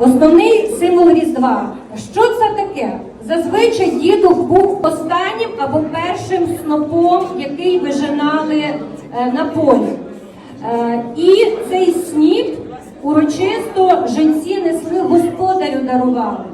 Основний символ Різдва. Що це таке? Зазвичай дідух був останнім або першим снопом, який вижинали е, на полі. Е, І цей сніп урочисто жінці несли господарю дарували.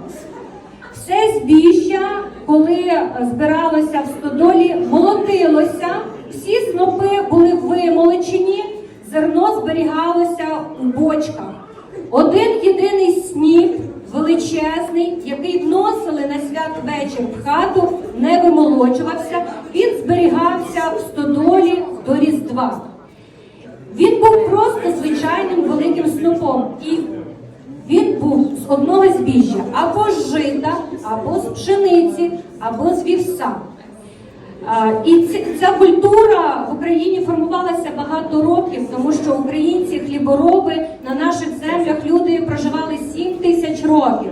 Все збіжжя, коли збиралося в стодолі, молотилося, всі снопи були вимолочені, зерно зберігалося у бочках. Один єдиний сніп, величезний, який вносили на святвечір в хату, не вимолочувався, він зберігався в стодолі до Різдва. Він був просто звичайним великим снопом. І він був з одного збіжжя або з жита, або з пшениці, або з вівса. І ця культура в Україні формувалася багато років, тому що українці, хлібороби на наших землях люди проживали 7 тисяч років.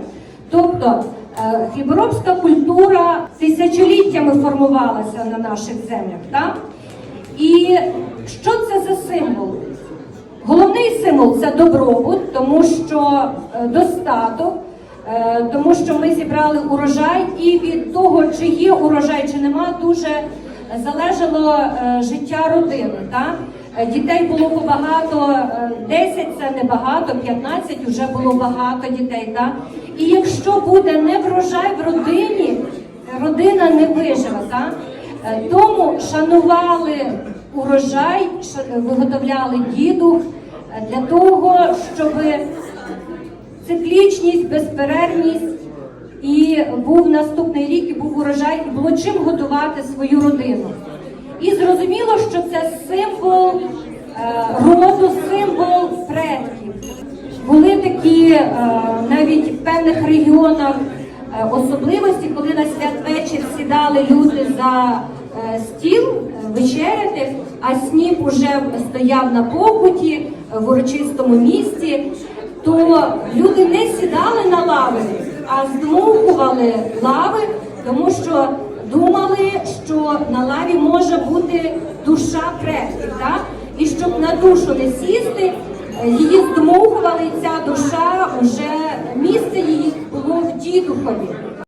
Тобто е, хліборобська культура тисячоліттями формувалася на наших землях. Так? І що це за символ? Головний символ це добробут, тому що е, достаток, е, тому що ми зібрали урожай, і від того, чи є урожай, чи нема, дуже залежало життя родини. Так? Е, Дітей було багато, 10 це не багато, 15 вже було багато дітей. Так? І якщо буде не врожай в родині, родина не виживе. Так? Е, Тому шанували урожай, виготовляли дідух е, для того, щоб циклічність, безперервність і був наступний рік, і був урожай, і було чим годувати свою родину. І зрозуміло, що це символ е, роду, символ предків. Були такі е, навіть в певних регіонах е, особливості, коли на святвечір сідали люди за стіл вечеряти, а сніп уже стояв на покуті е, в урочистому місці, то люди не сідали на лави, а здмухували лави, тому що думали, що на лаві може бути душа предків, так? і щоб на душу не сісти, е, її здмухували, ця душа вже місце її було в дідухові.